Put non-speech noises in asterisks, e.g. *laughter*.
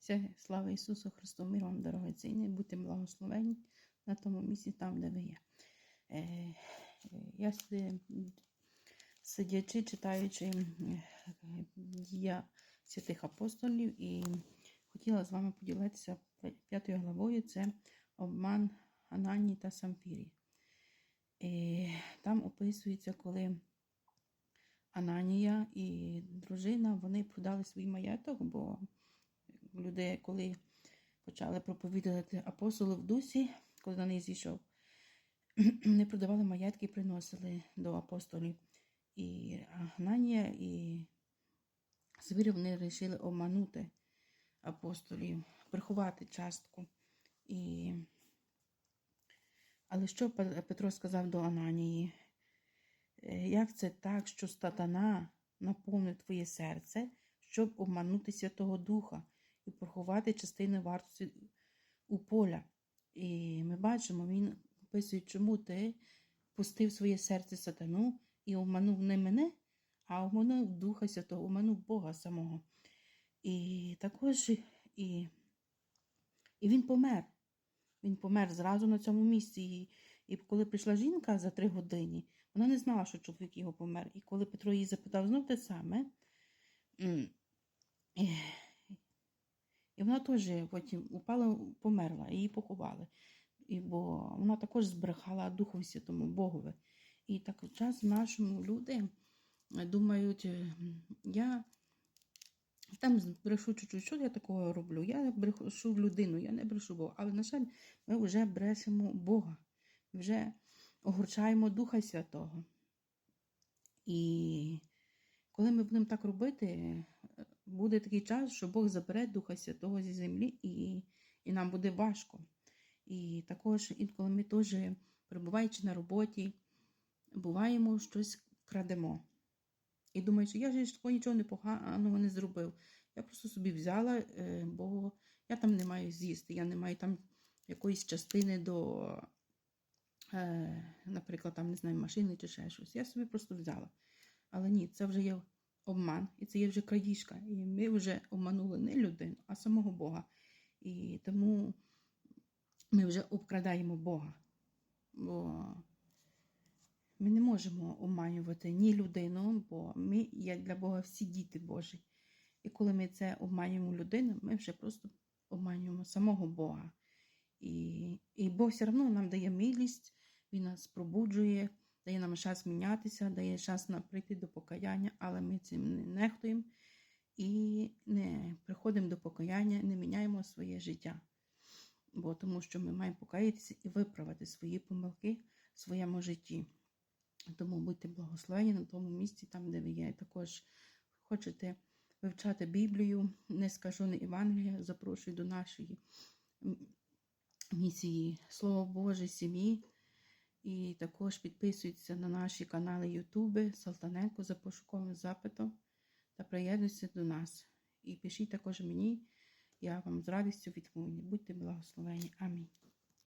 Вся слава Ісусу Христу, мир вам, дорогоцінні, будьте благословені на тому місці, там, де ви є. Е, е, я сидячи, читаючи е, дія святих апостолів, і хотіла з вами поділитися п'ятою главою це обман Анані та Самфірі. І там описується, коли Ананія і дружина вони продали свій маєток, бо люди, коли почали проповідувати апостоли в дусі, коли на них зійшов, *clears throat* вони продавали маєтки і приносили до апостолів. І Ананія і Свірі вони вирішили обманути апостолів, приховати частку. І... Але що Петро сказав до Ананії? Е, Як це так, що сатана наповнив твоє серце, щоб обманути Святого Духа і приховати частини вартості у поля? І ми бачимо, він описує, чому ти пустив своє серце сатану і обманув не мене, а обманув Духа Святого, обманув Бога самого. І також і, і він помер. Він помер зразу на цьому місці. І, і коли прийшла жінка за три години, вона не знала, що чоловік його помер. І коли Петро її запитав знов те саме, і вона теж потім упала, померла, її поховали. І, Бо вона також збрехала Духу Святому Богові. І так час нашому люди думають, я там брешу чуть-чуть, що я такого роблю? Я брешу в людину, я не брешу Бога. Але, на жаль, ми вже брешемо Бога, вже огорчаємо Духа Святого. І коли ми будемо так робити, буде такий час, що Бог забере Духа Святого зі землі, і, і нам буде важко. І також інколи ми теж, перебуваючи на роботі, буваємо щось крадемо. І думаю, що я ж такого нічого непоганого не зробив. Я просто собі взяла, е, бо я там не маю з'їсти, я не маю там якоїсь частини до, е, наприклад, там, не знаю, машини чи ще щось. Я собі просто взяла. Але ні, це вже є обман, і це є вже крадіжка. І ми вже обманули не людину, а самого Бога. І тому ми вже обкрадаємо Бога. Бо ми не можемо обманювати ні людину, бо ми є для Бога всі діти Божі. І коли ми це обманюємо людину, ми вже просто обманюємо самого Бога. І і Бог все одно нам дає милість, Він нас пробуджує, дає нам час мінятися, дає час на прийти до покаяння, але ми цим не нехтуємо і не приходимо до покаяння, не міняємо своє життя. Бо тому що ми маємо покаятися і виправити свої помилки в своєму житті. Тому будьте благословені на тому місці, там, де ви є. Також хочете вивчати Біблію, не скажу не Євангелія, запрошую до нашої місії Слово Боже, сім'ї. І також підписуйтеся на наші канали Ютуби, Салтаненко за пошуковим запитом та приєднуйтеся до нас. І пишіть також мені, я вам з радістю відповім. Будьте благословені. Амінь.